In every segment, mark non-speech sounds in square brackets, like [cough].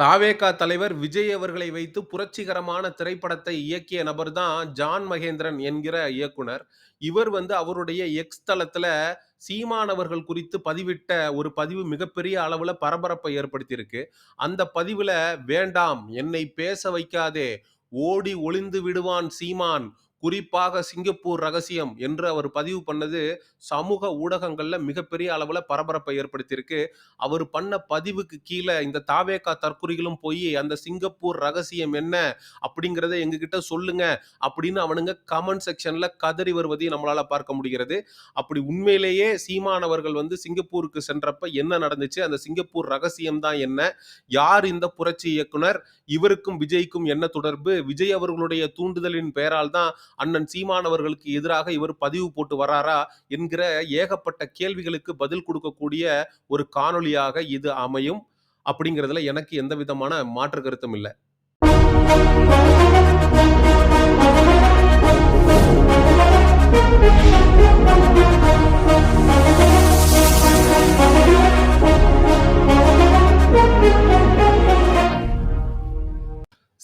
தாவேகா தலைவர் விஜய் அவர்களை வைத்து புரட்சிகரமான திரைப்படத்தை இயக்கிய நபர் தான் ஜான் மகேந்திரன் என்கிற இயக்குனர். இவர் வந்து அவருடைய எக்ஸ் தளத்துல சீமான் அவர்கள் குறித்து பதிவிட்ட ஒரு பதிவு மிகப்பெரிய அளவுல பரபரப்பை ஏற்படுத்தியிருக்கு. அந்த பதிவுல "வேண்டாம் என்னை பேச வைக்காதே, ஓடி ஒளிந்து விடுவான் சீமான். குறிப்பாக சிங்கப்பூர் ரகசியம்" என்று அவர் பதிவு பண்ணது சமூக ஊடகங்கள்ல மிகப்பெரிய அளவுல பரபரப்பை ஏற்படுத்தியிருக்கு. அவர் பண்ண பதிவுக்கு கீழே இந்த தாவேகா தற்குறிகளும் போய் "அந்த சிங்கப்பூர் ரகசியம் என்ன? அப்படிங்கிறத எங்ககிட்ட சொல்லுங்க" அப்படின்னு அவனுங்க கமெண்ட் செக்ஷன்ல கதறி வருவதையும் நம்மளால பார்க்க முடிகிறது. அப்படி உண்மையிலேயே சீமானவர்கள் வந்து சிங்கப்பூருக்கு சென்றப்ப என்ன நடந்துச்சு? அந்த சிங்கப்பூர் ரகசியம் தான் என்ன? யார் இந்த புரட்சி இயக்குனர்? இவருக்கும் விஜய்க்கும் என்ன தொடர்பு? விஜய் அவர்களுடைய தூண்டுதலின் பெயரால் தான் அண்ணன் சீமானவர்களுக்கு எதிராக இவர் பதிவு போட்டு வராரா என்கிற ஏகப்பட்ட கேள்விகளுக்கு பதில் கொடுக்கக்கூடிய ஒரு காணொளியாக இது அமையும். அப்படிங்கிறதுல எனக்கு எந்த விதமான மாற்று கருத்தும் இல்ல.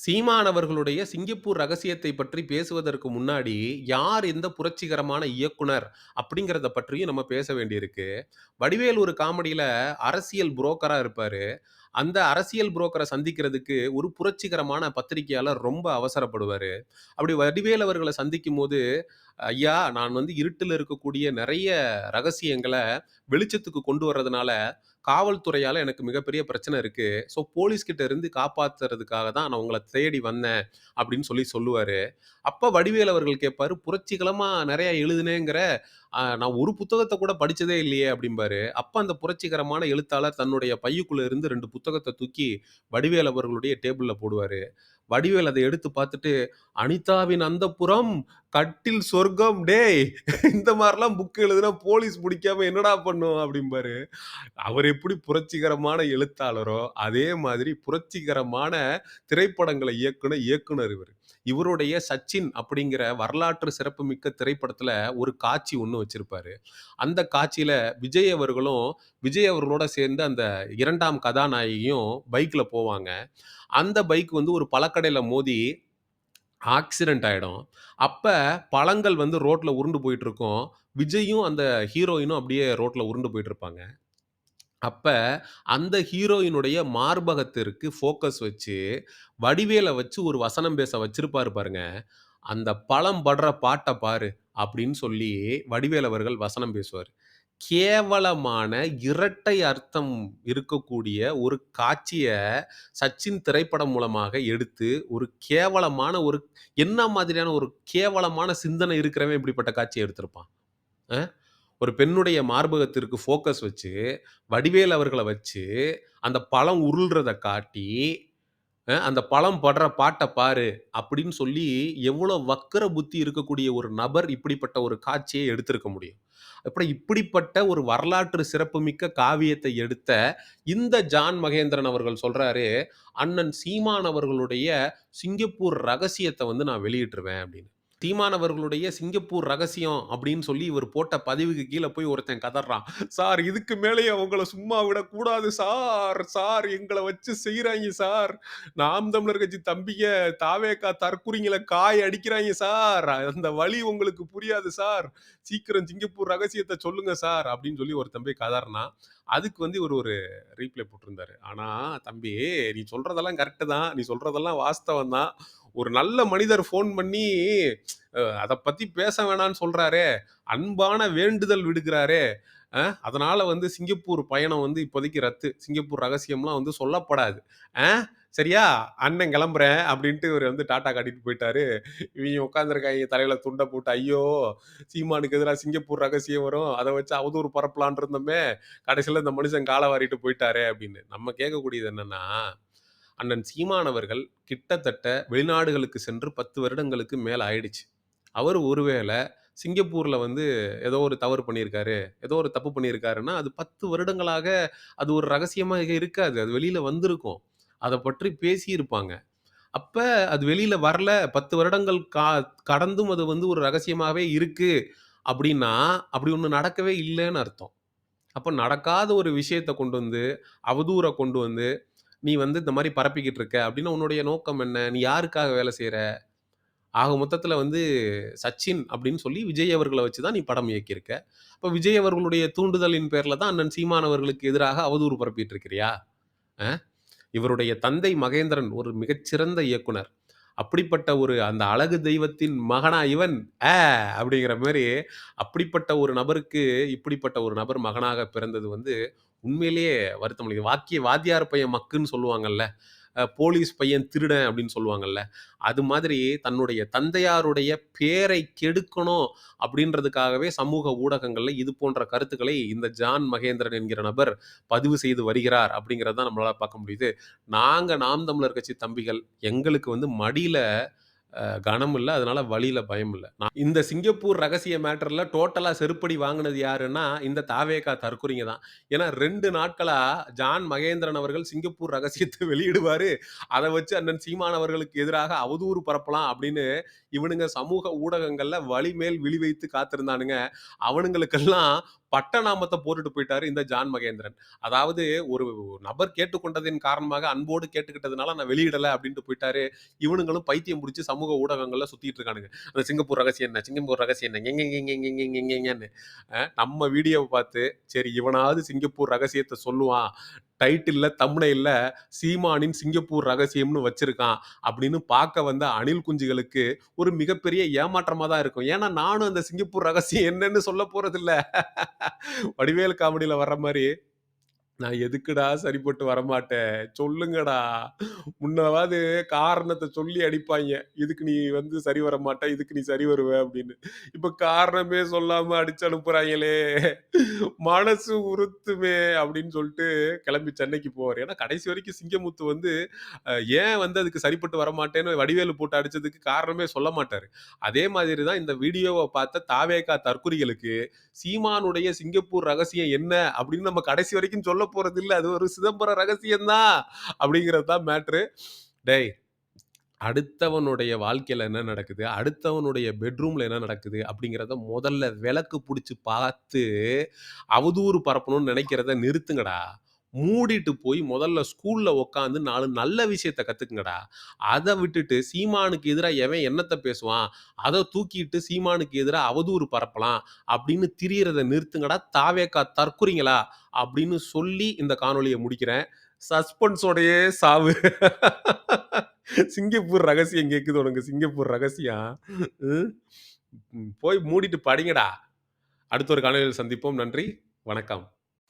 சீமான் அவர்களுடைய சிங்கப்பூர் ரகசியத்தை பற்றி பேசுவதற்கு முன்னாடி, யார் இந்த புரட்சிகரமான இயக்குனர்? அப்படிங்கிறத பற்றியும் நம்ம பேச வேண்டியிருக்கு. வடிவேலு ஒரு காமெடியில அரசியல் புரோக்கரா இருப்பாரு. அந்த அரசியல் புரோக்கரை சந்திக்கிறதுக்கு ஒரு புரட்சிகரமான பத்திரிகையாளர் ரொம்ப அவசரப்படுவார் அப்படி வடிவேலு சந்திக்கும் சந்திக்கும்போது, "ஐயா, நான் வந்து இருட்டில் இருக்கக்கூடிய நிறைய ரகசியங்களை வெளிச்சத்துக்கு கொண்டு வர்றதுனால, காவல்துறையால எனக்கு மிகப்பெரிய பிரச்சனை இருக்கு. ஸோ போலீஸ் கிட்ட இருந்து காப்பாத்துறதுக்காக தான் நான் உங்களை தேடி வந்தேன்." அப்படின்னு சொல்லி சொல்லுவாரு. அப்ப வடிவேல் அவர்கள் கேட்பாரு, புரட்சிகரமாக நிறையா எழுதுனேங்கிற நான் ஒரு புத்தகத்தை கூட படிச்சதே இல்லையே" அப்படிம்பாரு. அப்ப அந்த புரட்சிகரமான எழுத்தாளர் தன்னுடைய பையுக்குள்ள இருந்து 2 புத்தகத்த தூக்கி வடிவேலு அவர்களுடைய டேபிள்ல போடுவாரு. வடிவேலு அத எடுத்து பார்த்துட்டு, "அனிதாவின் அந்தப்புறம், கட்டில் சொர்க்கம் டேய்! இந்த மாரிலாம் புக் எழுதுனா போலீஸ் புடிக்காம என்னடா பண்ணும்?" அப்படிம்பாரு. அவர் எப்படி புரட்சிகரமான எழுத்தாளரோ, அதே மாதிரி புரட்சிகரமான திரைப்படங்களை இயக்குன இயக்குனர் இவரு. இவருடைய சச்சின் அப்படிங்கிற வரலாற்று சிறப்புமிக்க திரைப்படத்தில் ஒரு காட்சி ஒன்று வச்சிருப்பாரு. அந்த காட்சியில் விஜய் அவர்களும், விஜய் அவர்களோட சேர்ந்து அந்த இரண்டாம் கதாநாயகியும் பைக்கில் போவாங்க. அந்த பைக் வந்து ஒரு பழக்கடையில் மோதி ஆக்சிடென்ட் ஆகிடும் அப்போ பழங்கள் வந்து ரோட்டில் உருண்டு போயிட்டுருக்கும். விஜயும், அந்த ஹீரோயினும் அப்படியே ரோட்டில் உருண்டு போயிட்டுருப்பாங்க. அப்ப அந்த ஹீரோயினுடைய மார்பகத்திற்கு ஃபோக்கஸ் வச்சு, வடிவேல வச்சு ஒரு வசனம் பேச வச்சிருப்பாரு பாருங்க. "அந்த பழம் படுற பாட்ட பாரு" அப்படின்னு சொல்லி வடிவேலு அவர்கள் வசனம் பேசுவாரு. கேவலமான இரட்டை அர்த்தம் இருக்கக்கூடிய ஒரு காட்சிய சச்சின் திரைப்படம் மூலமாக எடுத்து, ஒரு கேவலமான ஒரு என்ன மாதிரியான ஒரு கேவலமான சிந்தனை இருக்கிறவன் இப்படிப்பட்ட காட்சிய எடுத்திருப்பான்? அ. ஒரு பெண்ணுடைய மார்பகத்திற்கு ஃபோக்கஸ் வச்சு, வடிவேல் அவர்களை வச்சு, அந்த பழம் உருள்றத காட்டி, "அந்த பழம் படுற பாட்டை பாரு" அப்படின்னு சொல்லி எவ்வளோ வக்கர புத்தி இருக்கக்கூடிய ஒரு நபர் இப்படிப்பட்ட ஒரு காட்சியை எடுத்திருக்க முடியும்? அப்புறம் இப்படிப்பட்ட ஒரு வரலாற்று சிறப்புமிக்க காவியத்தை எடுத்த இந்த ஜான் மகேந்திரன் அவர்கள் சொல்றாரு, "அண்ணன் சீமான் அவர்களுடைய சிங்கப்பூர் ரகசியத்தை வந்து நான் வெளியிட்டுருவேன்" அப்படின்னு. தீமானவர்களுடைய சிங்கப்பூர் ரகசியம் அப்படின்னு சொல்லி இவர் போட்ட பதிவுக்கு கீழே போய் ஒருத்தன் கதறான் "சார் இதுக்கு மேலேயே அவங்கள சும்மா விடக்கூடாது சார். சார் எங்களை வச்சு செய்கிறாங்க சார். நாம் தமிழர் கட்சி தம்பிங்க தாவேக்கா தற்குறிங்களை காய் அடிக்கிறாங்க சார். அந்த வழி உங்களுக்கு புரியாது சார். சீக்கிரம் சிங்கப்பூர் ரகசியத்தை சொல்லுங்க சார்" அப்படின்னு சொல்லி ஒரு தம்பி கதறுனான். அதுக்கு வந்து இவர் ஒரு ரீப்ளை போட்டிருந்தாரு. "ஆனா தம்பி, நீ சொல்றதெல்லாம் கரெக்டு தான். நீ சொல்றதெல்லாம் வாஸ்தவம் தான். ஒரு நல்ல மனிதர் ஃபோன் பண்ணி அதை பற்றி பேச வேணான்னு சொல்கிறாரே அன்பான வேண்டுதல் விடுக்கிறாரே, அதனால் வந்து சிங்கப்பூர் பயணம் வந்து இப்போதைக்கு ரத்து. சிங்கப்பூர் ரகசியம்லாம் வந்து சொல்லப்படாது. ஆ சரியா? அண்ணன் கிளம்புறேன்" அப்படின்ட்டு இவர் வந்து டாட்டா காட்டிட்டு போயிட்டாரு. இவங்க உட்காந்துருக்காங்க தலையில துண்டை போட்டு, "ஐயோ! சீமானுக்கு எதிராக சிங்கப்பூர் ரகசியம் வரும். அதை வச்சு அவதூறு பரப்பலான் இருந்தோமே. கடைசியில் இந்த மனுஷன் கால வாரிட்டு போயிட்டாரே" அப்படின்னு. நம்ம கேட்கக்கூடியது என்னன்னா, அண்ணன் சீமானவர்கள் கிட்டத்தட்ட வெளிநாடுகளுக்கு சென்று 10 வருடங்களுக்கு மேலே ஆயிடுச்சு. அவர் ஒருவேளை சிங்கப்பூரில் வந்து ஏதோ ஒரு தவறு பண்ணியிருக்காரு, ஏதோ ஒரு தப்பு பண்ணியிருக்காருன்னா, அது 10 வருடங்களாக அது ஒரு ரகசியமாக இருக்காது. அது வெளியில் வந்திருக்கும். அதை பற்றி பேசியிருப்பாங்க. அப்போ அது வெளியில் வரல, 10 வருடங்கள் கா கடந்தும் அது வந்து ஒரு ரகசியமாகவே இருக்குது அப்படின்னா, அப்படி ஒன்று நடக்கவே இல்லைன்னு அர்த்தம். அப்போ நடக்காத ஒரு விஷயத்த கொண்டு வந்து, அவதூறை கொண்டு வந்து, நீ வந்து இந்த மாரி பரப்பிக்கிட்டு இருக்க அப்படின்னு உன்னுடைய நோக்கம் என்ன? நீ யாருக்காக வேலை செய்ற? ஆக மொத்தத்தில வந்து சச்சின் அப்படின்னு சொல்லி விஜய் அவர்கள வச்சு தான் நீ படம் இயக்கியிருக்க. அப்ப விஜய் அவர்களுடைய தூண்டுதலின் பேர்ல தான் அண்ணன் சீமான் அவர்களுக்கு எதிராக அவதூறு பரப்பிட்டு இருக்கிறியா? அ இவருடைய தந்தை மகேந்திரன் ஒரு மிகச்சிறந்த இயக்குனர். அப்படிப்பட்ட ஒரு அந்த அழகு தெய்வத்தின் மகனா இவன்? ஆ அப்படிங்கிற மாரி அப்படிப்பட்ட ஒரு நபருக்கு இப்படிப்பட்ட ஒரு நபர் மகனாக பிறந்தது வந்து உண்மையிலேயே வருத்தம் அளிக்குது. வாக்கிய வாத்தியார் பையன் மக்குன்னு சொல்லுவாங்கல்ல. போலீஸ் பையன் திருடன் அப்படின்னு சொல்லுவாங்கல்ல. அது மாதிரி தன்னுடைய தந்தையாருடைய பேரை கெடுக்கணும் அப்படின்றதுக்காகவே சமூக ஊடகங்களில் இது போன்ற கருத்துக்களை இந்த ஜான் மகேந்திரன் என்கிற நபர் பதிவு செய்து வருகிறார் அப்படிங்கிறத நம்மளால் பார்க்க முடியுது. நாங்கள் நாம் தமிழர் கட்சி தம்பிகள் எங்களுக்கு வந்து மடியில் கனம் இல்ல. அதனால வழியில் பயம் இல்லை நான் இந்த சிங்கப்பூர் ரகசிய மேட்டர்ல டோட்டலா செருப்படி வாங்கினது யாருன்னா, இந்த தாவேகா தற்குறிங்க தான். ஏன்னா ரெண்டு நாட்களா ஜான் மகேந்திரன் அவர்கள் சிங்கப்பூர் ரகசியத்தை [laughs] வெளியிடுவாரு. அதை வச்சு அண்ணன் சீமான் அவர்களுக்கு எதிராக அவதூறு பரப்பலாம் அப்படின்னு இவனுங்க சமூக ஊடகங்கள்ல வழிமேல் விழி வைத்து காத்திருந்தானுங்க. அவனுங்களுக்கெல்லாம் பட்டநாமத்தை போட்டுட்டு போயிட்டாரு இந்த ஜான் மகேந்திரன். அதாவது ஒரு நபர் கேட்டுக்கொண்டதின் காரணமாக அன்போடு கேட்டுக்கிட்டதுனால நான் வெளியிடல அப்படின்ட்டு போயிட்டாரு. இவனுங்களும் பைத்தியம் பிடிச்சி சமூக சமூக ஊடகங்களில் சுற்றிட்டு இருக்கானுங்க. அந்த சிங்கப்பூர் ரகசியம் என்ன? சிங்கப்பூர் ரகசியம் என்ன? எங்கெங்கெங்கெங்கெங்கெங்கன்னு நம்ம வீடியோவை பார்த்து சரி இவனாவது சிங்கப்பூர் ரகசியத்தை சொல்லுவான். டைட்டில் தம்னையில் சீமானின் சிங்கப்பூர் ரகசியம்னு வச்சிருக்கான் அப்படின்னு பார்க்க வந்த அணில் குஞ்சுகளுக்கு ஒரு மிகப்பெரிய ஏமாற்றமாக தான் இருக்கும். ஏன்னா நானும் அந்த சிங்கப்பூர் ரகசியம் என்னன்னு சொல்ல போறதில்ல. வடிவேல் காமெடியில் வர்ற மாதிரி நான் எதுக்குடா சரிப்பட்டு வரமாட்டேன்? சொல்லுங்கடா. முன்னவாது காரணத்த சொல்லி அடிப்பாய்ங்க. இதுக்கு நீ வந்து சரி வரமாட்ட. இதுக்கு நீ சரி வருவ அப்படின்னு. இப்ப காரணமே சொல்லாம அடிச்சு அனுப்புறாய்ங்களே. மனசு உறுத்துமே அப்படின்னு சொல்லிட்டு கிளம்பி சென்னைக்கு போவாரு. ஏன்னா கடைசி வரைக்கும் சிங்கமுத்து வந்து அ ஏன் வந்து அதுக்கு சரிப்பட்டு வரமாட்டேன்னு வடிவேலு போட்டு அடிச்சதுக்கு காரணமே சொல்ல மாட்டாரு. அதே மாதிரி தான் இந்த வீடியோவ பார்த்த தாவேகா தற்குறிகளுக்கு சீமானுடைய சிங்கப்பூர் ரகசியம் என்ன? அப்படின்னு நம்ம கடைசி வரைக்கும் சொல்ல போறதில்ல. அது ஒரு சிதம்பரம் ரகசியம் தான். அப்படிங்கிறது தான் மேட்ரு. டேய் அடுத்தவனுடைய வாழ்க்கையில என்ன நடக்குது? அடுத்தவனுடைய பெட்ரூம்ல என்ன நடக்குது? அப்படிங்கிறத முதல்ல விளக்கு பிடிச்சி பார்த்து, அவதூறு பரப்பணும்னு நினைக்கிறத நிறுத்துங்கடா. மூடிட்டு போய் முதல்ல ஸ்கூல்ல உட்காந்து நாலு நல்ல விஷயத்த கத்துக்குங்கடா. அதை விட்டுட்டு சீமானுக்கு எதிராக எவன் என்னத்தை பேசுவான்? அதை தூக்கிட்டு சீமானுக்கு எதிராக அவதூறு பரப்பலாம். அப்படின்னு திரியறத நிறுத்துங்கடா. தாவேக்கா தற்குறீங்களா அப்படின்னு சொல்லி இந்த காணொலியை முடிக்கிறேன். சஸ்பென்ஸோடையே சாவு. சிங்கப்பூர் ரகசியம் கேட்குது உனக்கு சிங்கப்பூர் ரகசியம். போய் மூடிட்டு படிங்கடா. அடுத்த ஒரு காணொலியில் சந்திப்போம். நன்றி. வணக்கம்.